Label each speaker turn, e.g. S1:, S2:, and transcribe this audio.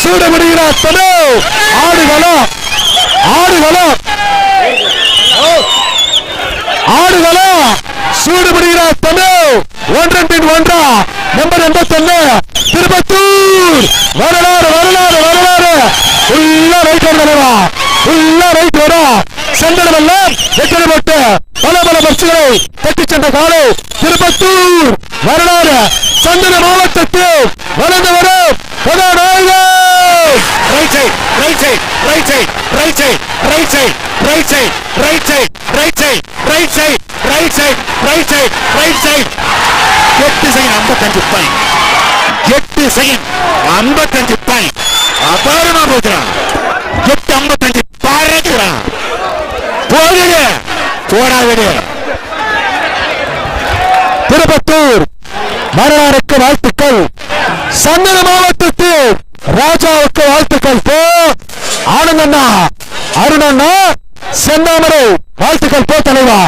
S1: சூடு விடுகிறார் தனு ஆடுகளம் ஆடுகளம் ஆடுகளம் சூடு விடுகிறார் ஒன்றன் பின் ஒன்றா. நம்பர் எண்பத்தி ஒன்னு திருப்பத்தூர். வரலாறு வரலாறு வரலாறு. ஃபுல்லா ரைட் வரலவா ஃபுல்லா ரைட் வரா சென்றடமெல்லாம் வெற்றி போட்டு பல பல பரிசுகளை தட்டி சென்ற காலை திருப்பத்தூர். வரலாறு சந்தன மாவட்டத்தில்
S2: right side right side right side right side right side right side right side right side right side right side right side right side எட்டு செகண்ட் ஐம்பத்தஞ்சு பாயிண்ட் எட்டு செகண்ட் ஐம்பத்தஞ்சு பாயிண்ட் அபாரமா போகிறான் எட்டு ஐம்பத்தஞ்சு பறக்கிறான் போகுது போடாது
S1: திருப்பத்தூர் வரலாறுக்கு வாழ்த்துக்கள். சந்தன மாவட்டத்தில் ராஜாவுக்கு வாழ்த்துக்கள் போ ஆனந்தண்ணா. அருணண்ணா செந்தாமரை வாழ்த்துக்கள் போ தலைவா